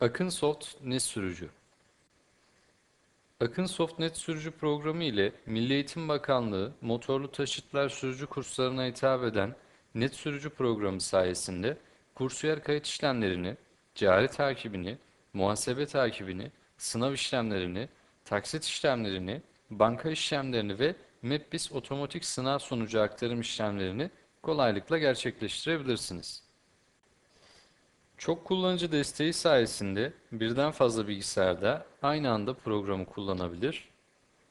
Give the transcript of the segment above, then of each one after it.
Akın Soft Net Sürücü Akın Soft Net Sürücü programı ile Milli Eğitim Bakanlığı motorlu taşıtlar sürücü kurslarına hitap eden Net Sürücü programı sayesinde kursiyer kayıt işlemlerini, cari takibini, muhasebe takibini, sınav işlemlerini, taksit işlemlerini, banka işlemlerini ve MEPBIS otomatik sınav sonucu aktarım işlemlerini kolaylıkla gerçekleştirebilirsiniz. Çok kullanıcı desteği sayesinde birden fazla bilgisayarda aynı anda programı kullanabilir.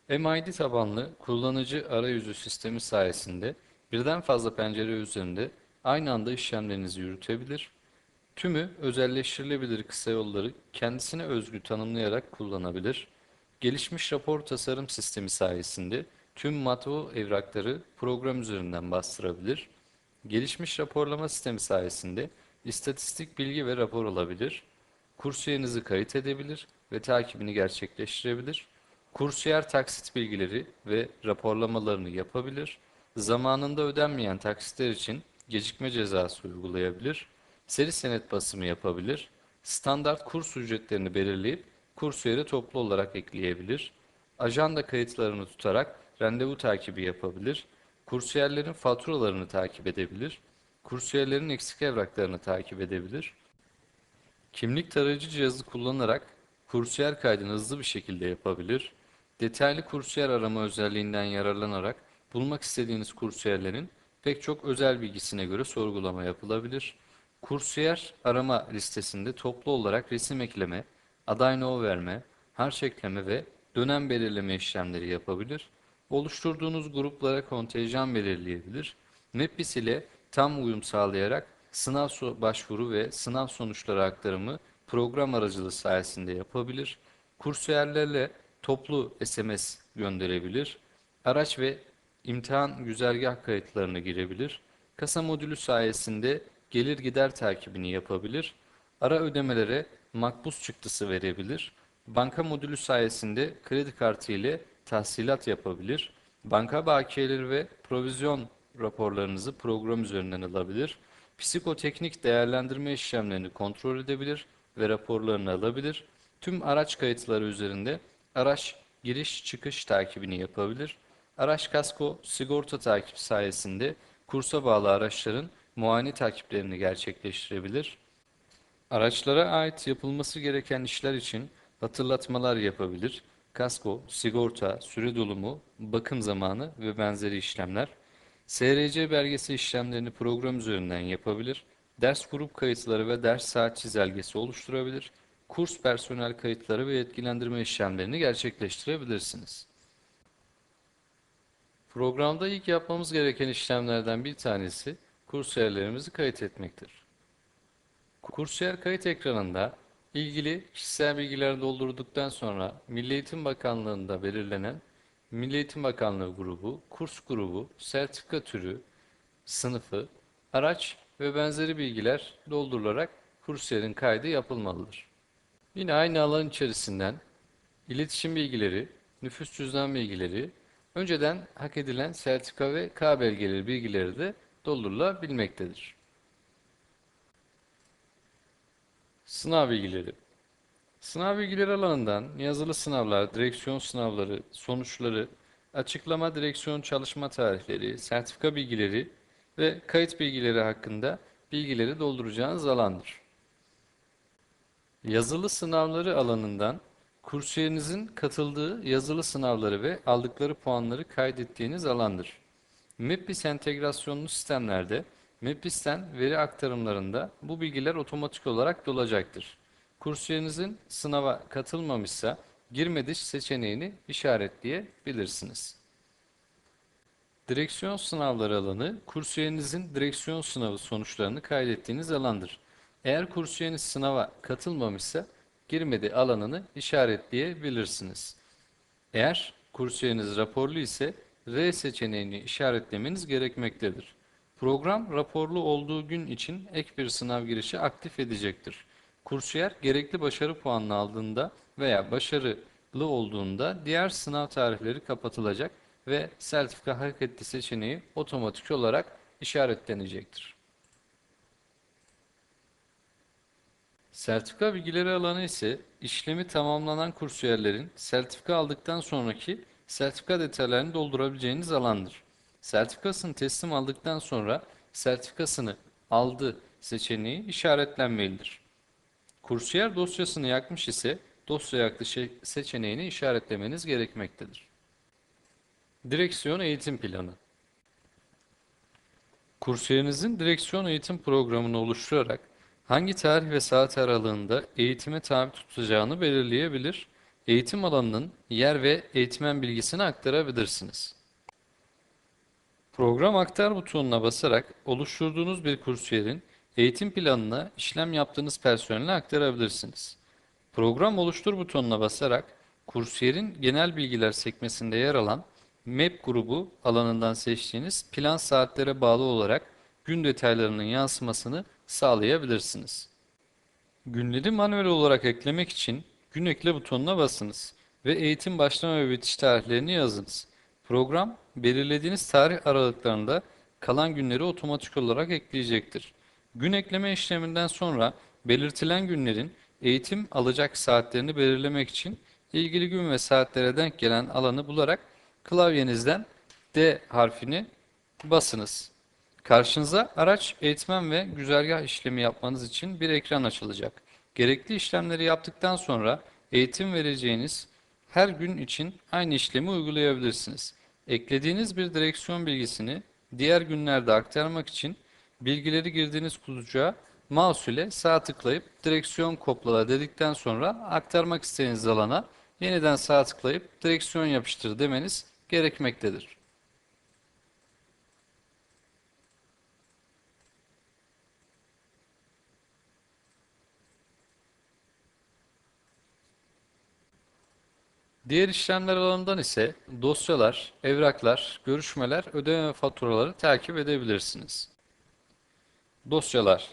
MID tabanlı kullanıcı arayüzü sistemi sayesinde birden fazla pencere üzerinde aynı anda işlemlerinizi yürütebilir. Tümü özelleştirilebilir kısa yolları kendisine özgü tanımlayarak kullanabilir. Gelişmiş rapor tasarım sistemi sayesinde tüm matbu evrakları program üzerinden bastırabilir. Gelişmiş raporlama sistemi sayesinde istatistik bilgi ve rapor alabilir. Kursiyerinizi kayıt edebilir ve takibini gerçekleştirebilir. Kursiyer taksit bilgileri ve raporlamalarını yapabilir. Zamanında ödenmeyen taksitler için gecikme cezası uygulayabilir. Seri senet basımı yapabilir. Standart kurs ücretlerini belirleyip kursiyere toplu olarak ekleyebilir. Ajanda kayıtlarını tutarak randevu takibi yapabilir. Kursiyerlerin faturalarını takip edebilir. Kursiyerlerin eksik evraklarını takip edebilir. Kimlik tarayıcı cihazı kullanarak kursiyer kaydını hızlı bir şekilde yapabilir. Detaylı kursiyer arama özelliğinden yararlanarak bulmak istediğiniz kursiyerlerin pek çok özel bilgisine göre sorgulama yapılabilir. Kursiyer arama listesinde toplu olarak resim ekleme, aday no verme, harç ekleme ve dönem belirleme işlemleri yapabilir. Oluşturduğunuz gruplara kontenjan belirleyebilir. MEPBIS ile tam uyum sağlayarak sınav so- başvuru ve sınav sonuçları aktarımı program aracılığı sayesinde yapabilir. Kursiyerlerle toplu SMS gönderebilir. Araç ve imtihan güzergah kayıtlarını girebilir. Kasa modülü sayesinde gelir gider takibini yapabilir. Ara ödemelere makbuz çıktısı verebilir. Banka modülü sayesinde kredi kartı ile tahsilat yapabilir. Banka bakiyeleri ve provizyon raporlarınızı program üzerinden alabilir. Psikoteknik değerlendirme işlemlerini kontrol edebilir ve raporlarını alabilir. Tüm araç kayıtları üzerinde araç giriş çıkış takibini yapabilir. Araç kasko sigorta takibi sayesinde kursa bağlı araçların muayene takiplerini gerçekleştirebilir. Araçlara ait yapılması gereken işler için hatırlatmalar yapabilir. Kasko, sigorta, süre dolumu, bakım zamanı ve benzeri işlemler. SRC belgesi işlemlerini program üzerinden yapabilir. Ders grup kayıtları ve ders saat çizelgesi oluşturabilir. Kurs personel kayıtları ve yetkilendirme işlemlerini gerçekleştirebilirsiniz. Programda ilk yapmamız gereken işlemlerden bir tanesi kursiyerlerimizi kayıt etmektir. Kursiyer kayıt ekranında ilgili kişisel bilgiler doldurduktan sonra Milli Eğitim Bakanlığı'nda belirlenen Milli Eğitim Bakanlığı grubu, kurs grubu, sertifika türü, sınıfı, araç ve benzeri bilgiler doldurularak kursiyerin kaydı yapılmalıdır. Yine aynı alan içerisinden iletişim bilgileri, nüfus cüzdan bilgileri, önceden hak edilen sertifika ve K belgeleri bilgileri de doldurulabilmektedir. Sınav bilgileri. Sınav bilgileri alanından yazılı sınavlar, direksiyon sınavları, sonuçları, açıklama direksiyon çalışma tarihleri, sertifika bilgileri ve kayıt bilgileri hakkında bilgileri dolduracağınız alandır. Yazılı sınavları alanından kursiyerinizin katıldığı yazılı sınavları ve aldıkları puanları kaydettiğiniz alandır. MEPBIS entegrasyonlu sistemlerde MEPBIS'ten veri aktarımlarında bu bilgiler otomatik olarak dolacaktır. Kursiyerinizin sınava katılmamışsa girme dış seçeneğini işaretleyebilirsiniz. Direksiyon sınavları alanı kursiyerinizin direksiyon sınavı sonuçlarını kaydettiğiniz alandır. Eğer kursiyeriniz sınava katılmamışsa girmedi alanını işaretleyebilirsiniz. Eğer kursiyeriniz raporlu ise R seçeneğini işaretlemeniz gerekmektedir. Program raporlu olduğu gün için ek bir sınav girişi aktif edecektir. Kursiyer gerekli başarı puanını aldığında veya başarılı olduğunda diğer sınav tarihleri kapatılacak ve sertifika hak etti seçeneği otomatik olarak işaretlenecektir. Sertifika bilgileri alanı ise işlemi tamamlanan kursiyerlerin sertifika aldıktan sonraki sertifika detaylarını doldurabileceğiniz alandır. Sertifikasını teslim aldıktan sonra sertifikasını aldı seçeneği işaretlenmelidir. Kursiyer dosyasını yakmış ise dosya yaktı şey- seçeneğini işaretlemeniz gerekmektedir. Direksiyon eğitim planı Kursiyerinizin direksiyon eğitim programını oluşturarak hangi tarih ve saat aralığında eğitime tabi tutacağını belirleyebilir, eğitim alanının yer ve eğitmen bilgisini aktarabilirsiniz. Program aktar butonuna basarak oluşturduğunuz bir kursiyerin eğitim planına işlem yaptığınız personele aktarabilirsiniz. Program oluştur butonuna basarak kursiyerin genel bilgiler sekmesinde yer alan Map grubu alanından seçtiğiniz plan saatlere bağlı olarak gün detaylarının yansımasını sağlayabilirsiniz. Günleri manuel olarak eklemek için gün ekle butonuna basınız ve eğitim başlama ve bitiş tarihlerini yazınız. Program belirlediğiniz tarih aralıklarında kalan günleri otomatik olarak ekleyecektir. Gün ekleme işleminden sonra belirtilen günlerin eğitim alacak saatlerini belirlemek için ilgili gün ve saatlere denk gelen alanı bularak klavyenizden D harfini basınız. Karşınıza araç, eğitmen ve güzergah işlemi yapmanız için bir ekran açılacak. Gerekli işlemleri yaptıktan sonra eğitim vereceğiniz her gün için aynı işlemi uygulayabilirsiniz. Eklediğiniz bir direksiyon bilgisini diğer günlerde aktarmak için bilgileri girdiğiniz kutucuğa mouse ile sağ tıklayıp direksiyon kopyala dedikten sonra aktarmak istediğiniz alana yeniden sağ tıklayıp direksiyon yapıştır demeniz gerekmektedir. Diğer işlemler alanından ise dosyalar, evraklar, görüşmeler, ödeme ve faturaları takip edebilirsiniz. Dosyalar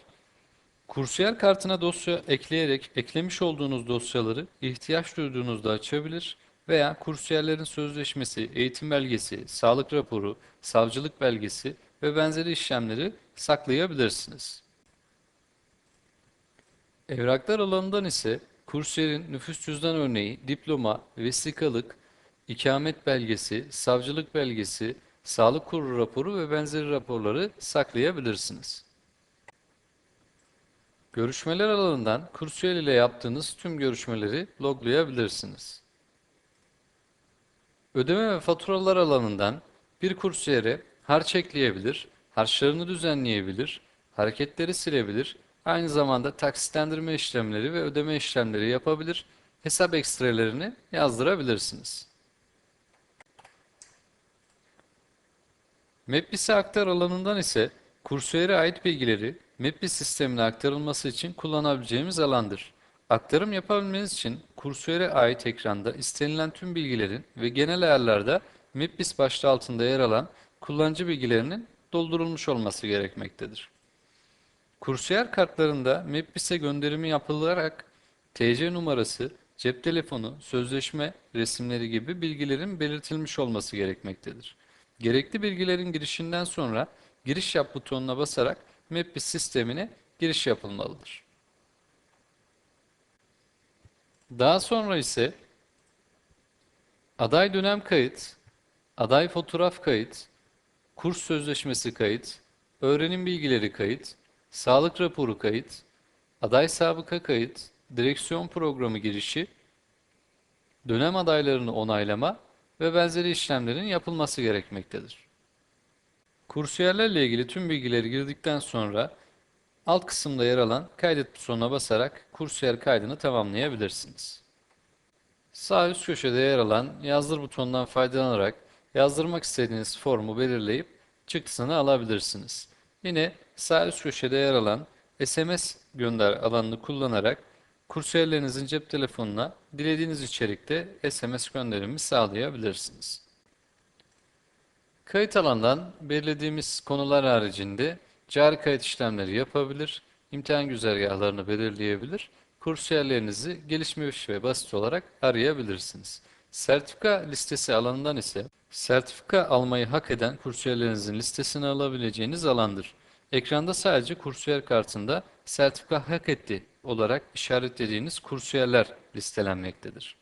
Kursiyer kartına dosya ekleyerek eklemiş olduğunuz dosyaları ihtiyaç duyduğunuzda açabilir veya kursiyerlerin sözleşmesi, eğitim belgesi, sağlık raporu, savcılık belgesi ve benzeri işlemleri saklayabilirsiniz. Evraklar alanından ise kursiyerin nüfus cüzdan örneği, diploma, vesikalık, ikamet belgesi, savcılık belgesi, sağlık kurulu raporu ve benzeri raporları saklayabilirsiniz. Görüşmeler alanından kursiyer ile yaptığınız tüm görüşmeleri loglayabilirsiniz. Ödeme ve faturalar alanından bir kursiyere harç ekleyebilir, harçlarını düzenleyebilir, hareketleri silebilir, aynı zamanda taksitlendirme işlemleri ve ödeme işlemleri yapabilir, hesap ekstrelerini yazdırabilirsiniz. MEPBİS'e aktar alanından ise kursiyere ait bilgileri MEPBİS sistemine aktarılması için kullanabileceğimiz alandır. Aktarım yapabilmeniz için kursiyere ait ekranda istenilen tüm bilgilerin ve genel ayarlarda MEPBİS başlığı altında yer alan kullanıcı bilgilerinin doldurulmuş olması gerekmektedir. Kursiyer kartlarında MEPBİS'e gönderimi yapılarak TC numarası, cep telefonu, sözleşme, resimleri gibi bilgilerin belirtilmiş olması gerekmektedir. Gerekli bilgilerin girişinden sonra giriş yap butonuna basarak MEPBİS sistemine giriş yapılmalıdır. Daha sonra ise aday dönem kayıt, aday fotoğraf kayıt, kurs sözleşmesi kayıt, öğrenim bilgileri kayıt, sağlık raporu kayıt, aday sabıka kayıt, direksiyon programı girişi, dönem adaylarını onaylama ve benzeri işlemlerin yapılması gerekmektedir. Kursiyerlerle ilgili tüm bilgileri girdikten sonra alt kısımda yer alan kaydet butonuna basarak kursiyer kaydını tamamlayabilirsiniz. Sağ üst köşede yer alan yazdır butonundan faydalanarak yazdırmak istediğiniz formu belirleyip çıktısını alabilirsiniz. Yine sağ üst köşede yer alan SMS gönder alanını kullanarak kursiyerlerinizin cep telefonuna dilediğiniz içerikte SMS gönderimi sağlayabilirsiniz. Kayıt alandan belirlediğimiz konular haricinde cari kayıt işlemleri yapabilir, imtihan güzergahlarını belirleyebilir, kursiyerlerinizi gelişmiş ve basit olarak arayabilirsiniz. Sertifika listesi alanından ise sertifika almayı hak eden kursiyerlerinizin listesini alabileceğiniz alandır. Ekranda sadece kursiyer kartında sertifika hak etti olarak işaretlediğiniz kursiyerler listelenmektedir.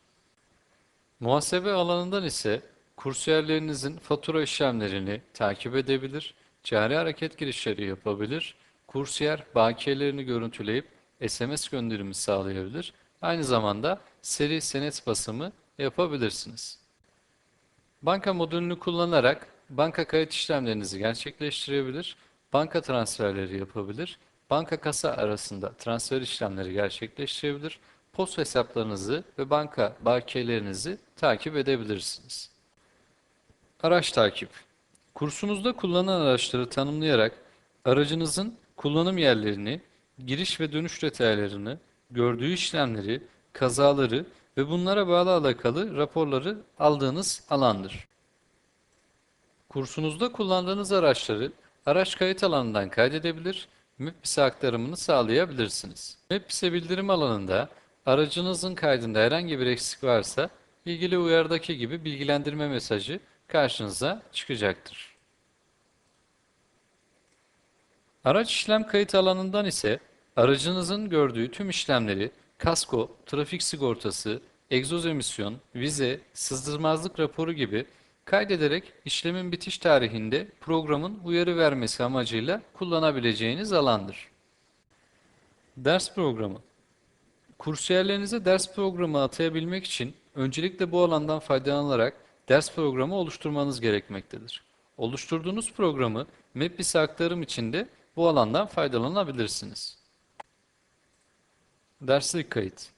Muhasebe alanından ise kursiyerlerinizin fatura işlemlerini takip edebilir, cari hareket girişleri yapabilir, kursiyer bakiyelerini görüntüleyip SMS gönderimi sağlayabilir, aynı zamanda seri senet basımı yapabilirsiniz. Banka modülünü kullanarak banka kayıt işlemlerinizi gerçekleştirebilir, banka transferleri yapabilir, banka kasa arasında transfer işlemleri gerçekleştirebilir, post hesaplarınızı ve banka bakiyelerinizi takip edebilirsiniz. Araç takip. Kursunuzda kullanılan araçları tanımlayarak aracınızın kullanım yerlerini, giriş ve dönüş detaylarını, gördüğü işlemleri, kazaları ve bunlara bağlı alakalı raporları aldığınız alandır. Kursunuzda kullandığınız araçları araç kayıt alanından kaydedebilir, MIPBİS'e aktarımını sağlayabilirsiniz. MIPBİS'e bildirim alanında aracınızın kaydında herhangi bir eksik varsa ilgili uyarıdaki gibi bilgilendirme mesajı karşınıza çıkacaktır. Araç işlem kayıt alanından ise aracınızın gördüğü tüm işlemleri kasko, trafik sigortası, egzoz emisyon, vize, sızdırmazlık raporu gibi kaydederek işlemin bitiş tarihinde programın uyarı vermesi amacıyla kullanabileceğiniz alandır. Ders programı Kursiyerlerinize ders programı atayabilmek için öncelikle bu alandan faydalanarak ders programı oluşturmanız gerekmektedir. Oluşturduğunuz programı MapBIS'e aktarım için de bu alandan faydalanabilirsiniz. Derslik kayıt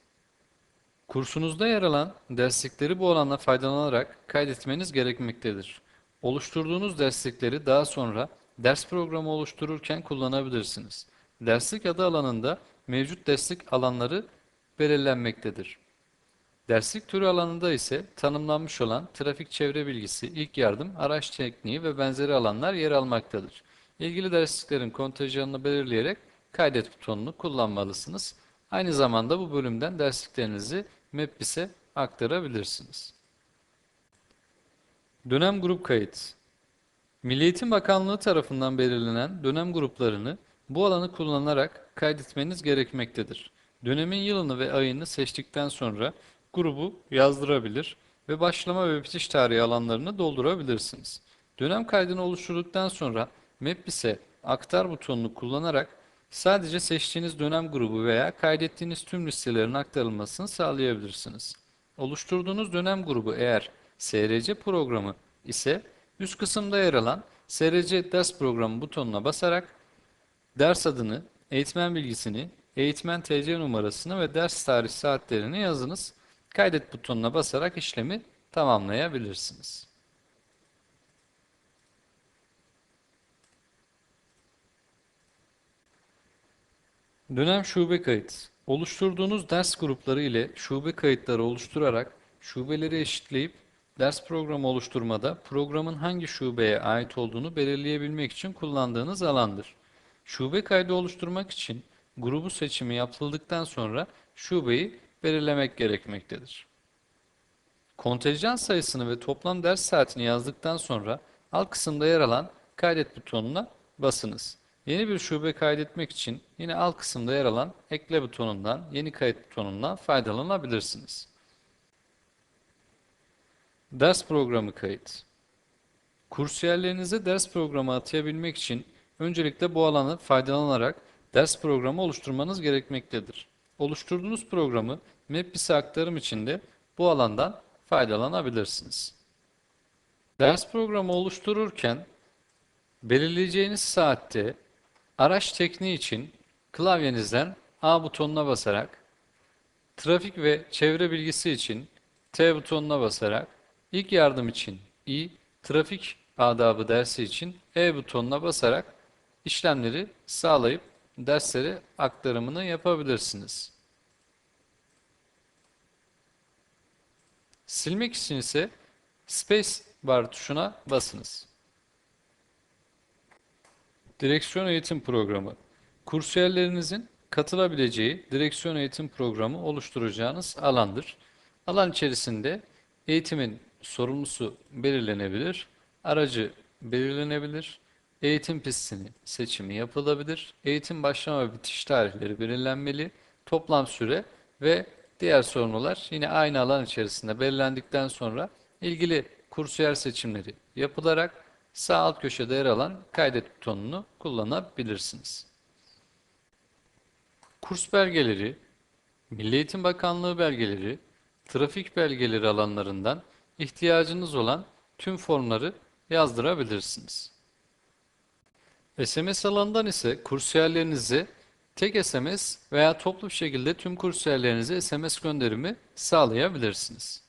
Kursunuzda yer alan derslikleri bu alandan faydalanarak kaydetmeniz gerekmektedir. Oluşturduğunuz derslikleri daha sonra ders programı oluştururken kullanabilirsiniz. Derslik adı alanında mevcut derslik alanları belirlenmektedir. Derslik türü alanında ise tanımlanmış olan trafik çevre bilgisi, ilk yardım, araç tekniği ve benzeri alanlar yer almaktadır. İlgili dersliklerin kontenjanını belirleyerek kaydet butonunu kullanmalısınız. Aynı zamanda bu bölümden dersliklerinizi MapBIS'e aktarabilirsiniz. Dönem grup kayıt Milli Eğitim Bakanlığı tarafından belirlenen dönem gruplarını bu alanı kullanarak kaydetmeniz gerekmektedir. Dönemin yılını ve ayını seçtikten sonra grubu yazdırabilir ve başlama ve bitiş tarihi alanlarını doldurabilirsiniz. Dönem kaydını oluşturduktan sonra MapBIS'e aktar butonunu kullanarak sadece seçtiğiniz dönem grubu veya kaydettiğiniz tüm listelerin aktarılmasını sağlayabilirsiniz. Oluşturduğunuz dönem grubu eğer SRC programı ise üst kısımda yer alan SRC ders programı butonuna basarak ders adını, eğitmen bilgisini, eğitmen TC numarasını ve ders tarih saatlerini yazınız. Kaydet butonuna basarak işlemi tamamlayabilirsiniz. Dönem şube kayıt. Oluşturduğunuz ders grupları ile şube kayıtları oluşturarak şubeleri eşitleyip ders programı oluşturmada programın hangi şubeye ait olduğunu belirleyebilmek için kullandığınız alandır. Şube kaydı oluşturmak için grubu seçimi yapıldıktan sonra şubeyi belirlemek gerekmektedir. Kontenjan sayısını ve toplam ders saatini yazdıktan sonra alt kısımda yer alan kaydet butonuna basınız. Yeni bir şube kaydetmek için yine alt kısımda yer alan ekle butonundan, yeni kayıt butonundan faydalanabilirsiniz. Ders programı kayıt. Kursiyerlerinize ders programı atayabilmek için öncelikle bu alanı faydalanarak ders programı oluşturmanız gerekmektedir. Oluşturduğunuz programı MapBIS'e aktarım için de bu alandan faydalanabilirsiniz. Ders programı oluştururken belirleyeceğiniz saatte araç tekniği için klavyenizden A butonuna basarak, trafik ve çevre bilgisi için T butonuna basarak, ilk yardım için I, trafik adabı dersi için E butonuna basarak işlemleri sağlayıp dersleri aktarımını yapabilirsiniz. Silmek için ise Space Bar tuşuna basınız. Direksiyon eğitim programı. Kursiyerlerinizin katılabileceği direksiyon eğitim programı oluşturacağınız alandır. Alan içerisinde eğitimin sorumlusu belirlenebilir, aracı belirlenebilir, eğitim pistini seçimi yapılabilir, eğitim başlama ve bitiş tarihleri belirlenmeli, toplam süre ve diğer sorumlular yine aynı alan içerisinde belirlendikten sonra ilgili kursiyer seçimleri yapılarak sağ alt köşede yer alan kaydet butonunu kullanabilirsiniz. Kurs belgeleri, Milli Eğitim Bakanlığı belgeleri, trafik belgeleri alanlarından ihtiyacınız olan tüm formları yazdırabilirsiniz. SMS alanından ise kursiyerlerinize tek SMS veya toplu bir şekilde tüm kursiyerlerinize SMS gönderimi sağlayabilirsiniz.